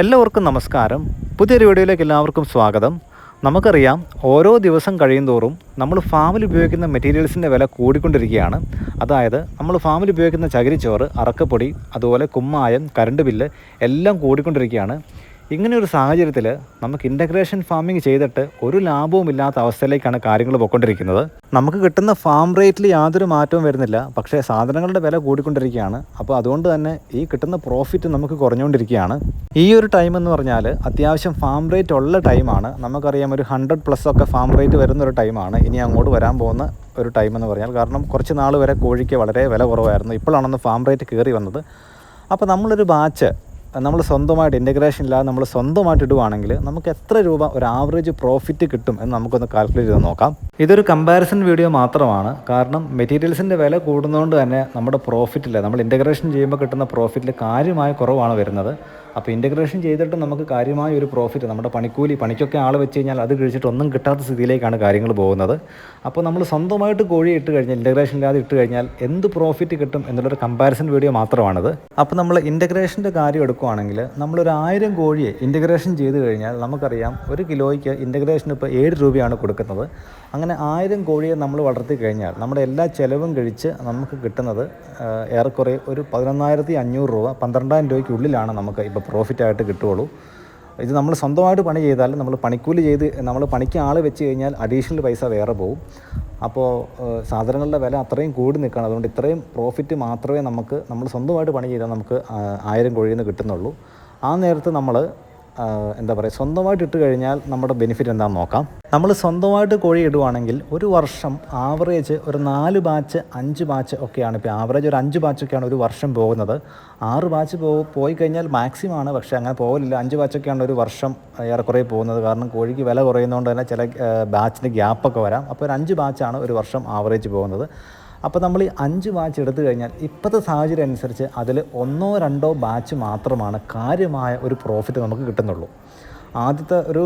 എല്ലാവർക്കും നമസ്കാരം. പുതിയൊരു വീഡിയോയിലേക്ക് എല്ലാവർക്കും സ്വാഗതം. നമുക്കറിയാം ഓരോ ദിവസം കഴിയുന്തോറും നമ്മൾ ഫാമിൽ ഉപയോഗിക്കുന്ന മെറ്റീരിയൽസിന്റെ വില കൂടിക്കൊണ്ടിരിക്കുകയാണ്. അതായത് നമ്മൾ ഫാമിൽ ഉപയോഗിക്കുന്ന ചകിരിച്ചോറ് അറക്കപ്പൊടി അതുപോലെ കുമ്മായം കറണ്ട് ബില്ല് എല്ലാം കൂടിക്കൊണ്ടിരിക്കുകയാണ്. ഇങ്ങനെ ഒരു സാഹചര്യത്തിൽ നമുക്ക് ഇന്റഗ്രേഷൻ ഫാമിംഗ് ചെയ്തിട്ട് ഒരു ലാഭവും ഇല്ലാത്ത അവസ്ഥയിലേക്കാണ് കാര്യങ്ങൾ പോയിക്കൊണ്ടിരിക്കുന്നത്. നമുക്ക് കിട്ടുന്ന ഫാം റേറ്റിൽ യാതൊരു മാറ്റവും വരുന്നില്ല. പക്ഷേ സാധനങ്ങളുടെ വില കൂടിക്കൊണ്ടിരിക്കുകയാണ്. അപ്പോൾ അതുകൊണ്ട് തന്നെ ഈ കിട്ടുന്ന പ്രോഫിറ്റ് നമുക്ക് കുറഞ്ഞുകൊണ്ടിരിക്കുകയാണ്. ഈ ഒരു ടൈം എന്ന് പറഞ്ഞാൽ അത്യാവശ്യം ഫാം റേറ്റ് ഉള്ള ടൈമാണ് നമുക്കറിയാം ഒരു ഹൺഡ്രഡ് പ്ലസ് ഒക്കെ ഫാം റേറ്റ് വരുന്ന ഒരു ടൈമാണ് ഇനി അങ്ങോട്ട് വരാൻ പോകുന്ന ഒരു ടൈം എന്ന് പറഞ്ഞാൽ കാരണം കുറച്ച് നാൾ വരെ കോഴിക്ക് വളരെ വില കുറവായിരുന്നു. ഇപ്പോഴാണെന്ന് ഫാം റേറ്റ് കയറി വന്നത്. അപ്പോൾ നമ്മളൊരു ബാച്ച് നമ്മൾ സ്വന്തമായിട്ട് ഇന്റഗ്രേഷൻ ഇല്ലാതെ നമ്മൾ സ്വന്തമായിട്ട് ഇടുവാണെങ്കിൽ നമുക്ക് എത്ര രൂപ ഒരു ആവറേജ് പ്രോഫിറ്റ് കിട്ടും എന്ന് നമുക്കൊന്ന് കാൽക്കുലേറ്റ് ചെയ്ത് നോക്കാം. ഇതൊരു കമ്പാരിസൺ വീഡിയോ മാത്രമാണ്. കാരണം മെറ്റീരിയൽസിന്റെ വില കൂടുന്നതുകൊണ്ട് തന്നെ നമ്മുടെ പ്രോഫിറ്റിൽ നമ്മൾ ഇന്റഗ്രേഷൻ ചെയ്യുമ്പോൾ കിട്ടുന്ന പ്രോഫിറ്റിൽ കാര്യമായ കുറവാണ് വരുന്നത്. അപ്പോൾ ഇന്റഗ്രേഷൻ ചെയ്തിട്ട് നമുക്ക് കാര്യമായ ഒരു പ്രോഫിറ്റ് നമ്മുടെ പണിക്കൂലി പണിക്കൊക്കെ ആൾ വെച്ച് കഴിഞ്ഞാൽ അത് കഴിച്ചിട്ട് ഒന്നും കിട്ടാത്ത സ്ഥിതിയിലേക്കാണ് കാര്യങ്ങൾ പോകുന്നത്. അപ്പോൾ നമ്മൾ സ്വന്തമായിട്ട് കോഴി ഇട്ട് കഴിഞ്ഞാൽ ഇന്റഗ്രേഷൻ ഇല്ലാതെ ഇട്ട് കഴിഞ്ഞാൽ എന്ത് പ്രോഫിറ്റ് കിട്ടും എന്നുള്ളൊരു കമ്പാരിസൺ വീഡിയോ മാത്രമാണത്. അപ്പോൾ നമ്മൾ ഇന്റഗ്രേഷന്റെ കാര്യം എടുക്കുകയാണെങ്കിൽ നമ്മളൊരു ആയിരം കോഴിയെ ഇന്റഗ്രേഷൻ ചെയ്ത് കഴിഞ്ഞാൽ നമുക്കറിയാം ഒരു കിലോയ്ക്ക് ഇന്റഗ്രേഷൻ ഇപ്പോൾ ഏഴ് രൂപയാണ് കൊടുക്കുന്നത്. അങ്ങനെ ആയിരം കോഴിയെ നമ്മൾ വളർത്തി കഴിഞ്ഞാൽ നമ്മുടെ എല്ലാ ചിലവും കഴിച്ച് നമുക്ക് കിട്ടുന്നത് ഏറെക്കുറെ ഒരു പതിനൊന്നായിരത്തി അഞ്ഞൂറ് രൂപ പന്ത്രണ്ടായിരം രൂപയ്ക്കുള്ളിലാണ് നമുക്ക് ഇപ്പോൾ പ്രോഫിറ്റായിട്ട് കിട്ടുകയുള്ളൂ. ഇത് നമ്മൾ സ്വന്തമായിട്ട് പണി ചെയ്താലും നമ്മൾ പണിക്കൂലി ചെയ്ത് നമ്മൾ പണിക്ക് ആൾ വെച്ച് കഴിഞ്ഞാൽ അഡീഷണൽ പൈസ വേറെ പോകും. അപ്പോൾ സാധനങ്ങളുടെ വില അത്രയും കൂടി നിൽക്കണം. അതുകൊണ്ട് ഇത്രയും പ്രോഫിറ്റ് മാത്രമേ നമുക്ക് നമ്മൾ സ്വന്തമായിട്ട് പണി ചെയ്താൽ നമുക്ക് ആയിരം കോഴിയിൽ നിന്ന് കിട്ടുന്നുള്ളൂ. ആ നേരത്ത് നമ്മൾ എന്താ പറയുക സ്വന്തമായിട്ട് ഇട്ട് കഴിഞ്ഞാൽ നമ്മുടെ ബെനിഫിറ്റ് എന്താണെന്ന് നോക്കാം. നമ്മൾ സ്വന്തമായിട്ട് കോഴി ഇടുവാണെങ്കിൽ ഒരു വർഷം ആവറേജ് ഒരു നാല് ബാച്ച് അഞ്ച് ബാച്ച് ഒക്കെയാണ് ഇപ്പോൾ ആവറേജ് ഒരു അഞ്ച് ബാച്ചൊക്കെയാണ് ഒരു വർഷം പോകുന്നത്. ആറ് ബാച്ച് പോ പോയി കഴിഞ്ഞാൽ മാക്സിമം ആണ്. പക്ഷേ അങ്ങനെ പോകലില്ല. അഞ്ച് ബാച്ചൊക്കെയാണ് ഒരു വർഷം ഏറെക്കുറെ പോകുന്നത്. കാരണം കോഴിക്ക് വില കുറയുന്നതുകൊണ്ട് തന്നെ ചില ബാച്ചിന് ഗ്യാപ്പൊക്കെ വരാം. അപ്പോൾ ഒരു അഞ്ച് ബാച്ചാണ് ഒരു വർഷം ആവറേജ് പോകുന്നത്. അപ്പോൾ നമ്മൾ ഈ അഞ്ച് ബാച്ച് എടുത്തു കഴിഞ്ഞാൽ ഇപ്പോഴത്തെ സാഹചര്യം അനുസരിച്ച് അതിൽ ഒന്നോ രണ്ടോ ബാച്ച് മാത്രമാണ് കാര്യമായ ഒരു പ്രോഫിറ്റ് നമുക്ക് കിട്ടുന്നുള്ളൂ. ആദ്യത്തെ ഒരു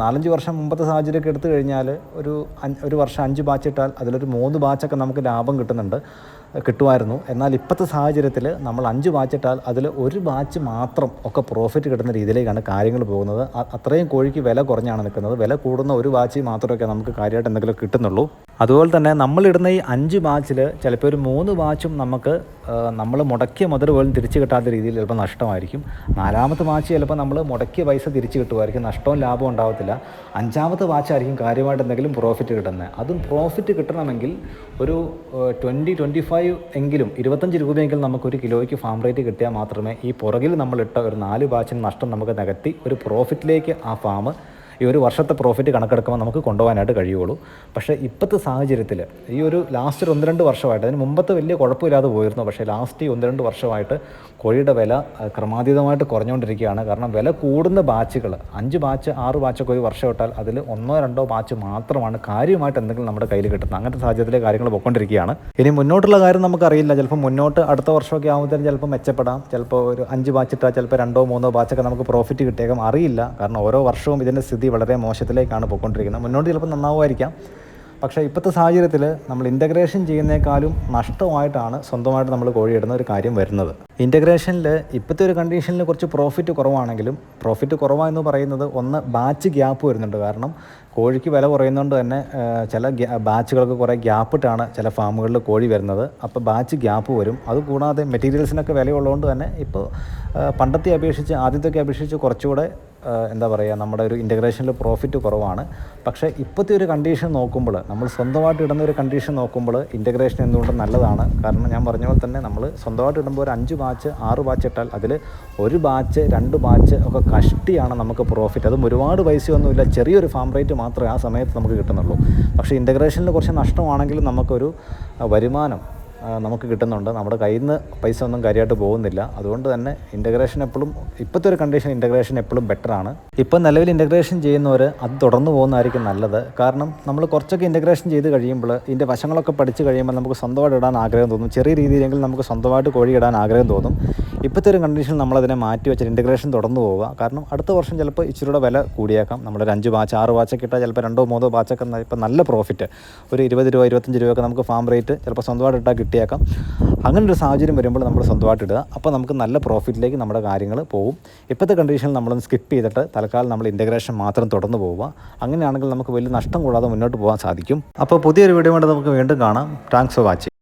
നാലഞ്ച് വർഷം മുമ്പത്തെ സാഹചര്യമൊക്കെ എടുത്തു കഴിഞ്ഞാൽ ഒരു ഒരു വർഷം അഞ്ച് ബാച്ച് ഇട്ടാൽ അതിലൊരു മൂന്ന് ബാച്ചൊക്കെ നമുക്ക് ലാഭം കിട്ടുന്നുണ്ട് കിട്ടുമായിരുന്നു. എന്നാൽ ഇപ്പോഴത്തെ സാഹചര്യത്തിൽ നമ്മൾ അഞ്ച് ബാച്ച് ഇട്ടാൽ അതിൽ ഒരു ബാച്ച് മാത്രം ഒക്കെ പ്രോഫിറ്റ് കിട്ടുന്ന രീതിയിലേക്കാണ് കാര്യങ്ങൾ പോകുന്നത്. അത്രയും കോഴിക്ക് വില കുറഞ്ഞാണ് നിൽക്കുന്നത്. വില കൂടുന്ന ഒരു ബാച്ച് മാത്രമൊക്കെ നമുക്ക് കാര്യമായിട്ട് എന്തെങ്കിലും കിട്ടുന്നുള്ളൂ. അതുപോലെ തന്നെ നമ്മളിടുന്ന ഈ അഞ്ച് ബാച്ചിൽ ചിലപ്പോൾ ഒരു മൂന്ന് വാച്ചും നമുക്ക് നമ്മൾ മുടക്കിയ മുതൽ പോലും തിരിച്ചു കിട്ടാത്ത രീതിയിൽ ചിലപ്പോൾ നഷ്ടമായിരിക്കും. നാലാമത്തെ ബാച്ച് ചിലപ്പോൾ നമ്മൾ മുടക്കിയ പൈസ തിരിച്ചു കിട്ടുമായിരിക്കും. നഷ്ടവും ലാഭവും ഉണ്ടാവത്തില്ല. അഞ്ചാമത്തെ ബാച്ചായിരിക്കും കാര്യമായിട്ട് എന്തെങ്കിലും പ്രോഫിറ്റ് കിട്ടുന്നത് അതും പ്രോഫിറ്റ് കിട്ടണമെങ്കിൽ ഒരു ട്വന്റി ട്വന്റി ഫൈവ് എങ്കിലും ഇരുപത്തഞ്ച് രൂപയെങ്കിലും നമുക്കൊരു കിലോയ്ക്ക് ഫാം റേറ്റ് കിട്ടിയാൽ മാത്രമേ ഈ പുറകിൽ നമ്മളിട്ട ഒരു നാല് ബാച്ചിന് നഷ്ടം നമുക്ക് നികത്തി ഒരു പ്രോഫിറ്റിലേക്ക് ആ ഫാം ഈ ഒരു വർഷത്തെ പ്രോഫിറ്റ് കണക്കെടുക്കുമ്പോൾ നമുക്ക് കൊണ്ടുപോകാനായിട്ട് കഴിയുള്ളൂ. പക്ഷേ ഇപ്പോഴത്തെ സാഹചര്യത്തിൽ ഈ ഒരു ലാസ്റ്റ് ഒന്ന് രണ്ട് വർഷമായിട്ട് അതിന് മുമ്പത്തെ വലിയ കുഴപ്പമില്ലാതെ പോയിരുന്നു. പക്ഷേ ലാസ്റ്റ് ഈ ഒന്ന് രണ്ട് വർഷമായിട്ട് കോഴിയുടെ വില ക്രമാതീതമായിട്ട് കുറഞ്ഞുകൊണ്ടിരിക്കുകയാണ്. കാരണം വില കൂടുന്ന ബാച്ചുകൾ അഞ്ച് ബാച്ച് ആറ് ബാച്ചൊക്കെ ഒരു വർഷം ഇട്ടാൽ അതിൽ ഒന്നോ രണ്ടോ ബാച്ച് മാത്രമാണ് കാര്യമായിട്ട് എന്തെങ്കിലും നമ്മുടെ കയ്യിൽ കിട്ടുന്നത്. അങ്ങനത്തെ സാഹചര്യത്തിലെ കാര്യങ്ങൾ പോയിക്കൊണ്ടിരിക്കുകയാണ്. ഇനി മുന്നോട്ടുള്ള കാര്യം നമുക്കറിയില്ല. ചിലപ്പോൾ മുന്നോട്ട് അടുത്ത വർഷമൊക്കെ ആകുമ്പോൾ ചിലപ്പോൾ മെച്ചപ്പെടാം. ചിലപ്പോൾ ഒരു അഞ്ച് ബാച്ച് ഇട്ടാൽ ചിലപ്പോൾ രണ്ടോ മൂന്നോ ബാച്ചൊക്കെ നമുക്ക് പ്രോഫിറ്റ് കിട്ടിയേക്കാം. അറിയില്ല. കാരണം ഓരോ വർഷവും ഇതിന്റെ സ്ഥിതി വളരെ മോശത്തിലേക്കാണ് പോയിക്കൊണ്ടിരിക്കുന്നത്. മുന്നോട്ട് ചിലപ്പോൾ നന്നാവുമായിരിക്കാം. പക്ഷേ ഇപ്പോഴത്തെ സാഹചര്യത്തിൽ നമ്മൾ ഇന്റഗ്രേഷൻ ചെയ്യുന്നേക്കാളും നഷ്ടമായിട്ടാണ് സ്വന്തമായിട്ട് നമ്മൾ കോഴിയിടുന്ന ഒരു കാര്യം വരുന്നത്. ഇന്റഗ്രേഷനിൽ ഇപ്പോഴത്തെ ഒരു കണ്ടീഷനിൽ കുറച്ച് പ്രോഫിറ്റ് കുറവാണെങ്കിലും പ്രോഫിറ്റ് കുറവാണെന്ന് പറയുന്നത് ഒന്ന് ബാച്ച് ഗ്യാപ്പ് വരുന്നുണ്ട്. കാരണം കോഴിക്ക് വില കുറയുന്നതുകൊണ്ട് തന്നെ ചില ബാച്ചുകൾക്ക് കുറേ ഗ്യാപ്പിട്ടാണ് ചില ഫാമുകളിൽ കോഴി വരുന്നത്. അപ്പോൾ ബാച്ച് ഗ്യാപ്പ് വരും. അതുകൂടാതെ മെറ്റീരിയൽസിനൊക്കെ വിലയുള്ളതുകൊണ്ട് തന്നെ ഇപ്പോൾ പണ്ടത്തെ അപേക്ഷിച്ച് ആദ്യത്തെയൊക്കെ അപേക്ഷിച്ച് കുറച്ചുകൂടെ എന്താ പറയുക നമ്മുടെ ഒരു ഇന്റഗ്രേഷനിൽ പ്രോഫിറ്റ് കുറവാണ്. പക്ഷേ ഇപ്പോഴത്തെ ഒരു കണ്ടീഷൻ നോക്കുമ്പോൾ നമ്മൾ സ്വന്തമായിട്ട് ഇടുന്ന ഒരു കണ്ടീഷൻ നോക്കുമ്പോൾ ഇന്റഗ്രേഷൻ എന്തുകൊണ്ടും നല്ലതാണ്. കാരണം ഞാൻ പറഞ്ഞ പോലെ തന്നെ നമ്മൾ സ്വന്തമായിട്ട് ഇടുമ്പോൾ ഒരു അഞ്ച് ബാച്ച് ആറ് ബാച്ച് ഇട്ടാൽ അതിൽ ഒരു ബാച്ച് രണ്ട് ബാച്ച് ഒക്കെ കഷ്ടിയാണ് നമുക്ക് പ്രോഫിറ്റ് അതും ഒരുപാട് പൈസയൊന്നുമില്ല. ചെറിയൊരു ഫാം റേറ്റ് മാത്രമേ ആ സമയത്ത് നമുക്ക് കിട്ടുന്നുള്ളൂ. പക്ഷേ ഇന്റഗ്രേഷനിൽ കുറച്ച് നഷ്ടമാണെങ്കിലും നമുക്കൊരു വരുമാനം നമുക്ക് കിട്ടുന്നുണ്ട്. നമ്മുടെ കയ്യിൽ നിന്ന് പൈസ ഒന്നും കാര്യമായിട്ട് പോകുന്നില്ല. അതുകൊണ്ട് തന്നെ ഇന്റഗ്രേഷൻ എപ്പോഴും ഇപ്പോഴത്തെ ഒരു കണ്ടീഷൻ ഇന്റഗ്രേഷൻ എപ്പോഴും ബെറ്ററാണ് ഇപ്പം നിലവിൽ ഇന്റഗ്രേഷൻ ചെയ്യുന്നവർ അത് തുടർന്ന് പോകുന്നതായിരിക്കും നല്ലത്. കാരണം നമ്മൾ കുറച്ചൊക്കെ ഇന്റഗ്രേഷൻ ചെയ്ത് കഴിയുമ്പോൾ ഇതിന്റെ വശങ്ങളൊക്കെ പഠിച്ച് കഴിയുമ്പോൾ നമുക്ക് സ്വന്തമായിട്ട് ഇടാൻ ആഗ്രഹം തോന്നും. ചെറിയ രീതിയിലെങ്കിലും നമുക്ക് സ്വന്തമായിട്ട് കോഴി ഇടാൻ ആഗ്രഹം തോന്നും. ഇപ്പോഴത്തെ ഒരു കണ്ടീഷനിൽ നമ്മളതിനെ മാറ്റി വെച്ചാൽ ഇന്റഗ്രേഷൻ തുടർന്ന് പോവുക. കാരണം അടുത്ത വർഷം ചിലപ്പോൾ ഇച്ചിരിയുടെ വില കൂടിയേക്കാം. നമ്മളൊരു അഞ്ച് ബാച്ച് ആറ് ബാച്ചൊക്കെ ഇട്ടാൽ ചിലപ്പോൾ രണ്ടോ മൂന്നോ ബാച്ചൊക്കെ ഇപ്പം നല്ല പ്രോഫിറ്റ് ഒരു ഇരുപത് രൂപ ഇരുപത്തഞ്ച് രൂപയൊക്കെ നമുക്ക് ഫാം റേറ്റ് ചിലപ്പോൾ സ്വന്തമായിട്ട് ഇട്ടാൽ കിട്ടിയേക്കാം. അങ്ങനെ ഒരു സാഹചര്യം വരുമ്പോൾ നമ്മൾ സ്വന്തമായിട്ട് ഇടുക. അപ്പോൾ നമുക്ക് നല്ല പ്രോഫിറ്റിലേക്ക് നമ്മുടെ കാര്യങ്ങൾ പോകും ഇപ്പോഴത്തെ കണ്ടീഷനിൽ നമ്മളൊന്ന് സ്കിപ്പ് ചെയ്തിട്ട് തൽക്കാലം നമ്മൾ ഇന്റഗ്രേഷൻ മാത്രം തുടർന്ന് പോവുക. അങ്ങനെയാണെങ്കിൽ നമുക്ക് വലിയ നഷ്ടം കൂടാതെ മുന്നോട്ട് പോകാൻ സാധിക്കും. അപ്പോൾ പുതിയൊരു വീഡിയോ കൊണ്ട് നമുക്ക് വീണ്ടും കാണാം. Thanks for watching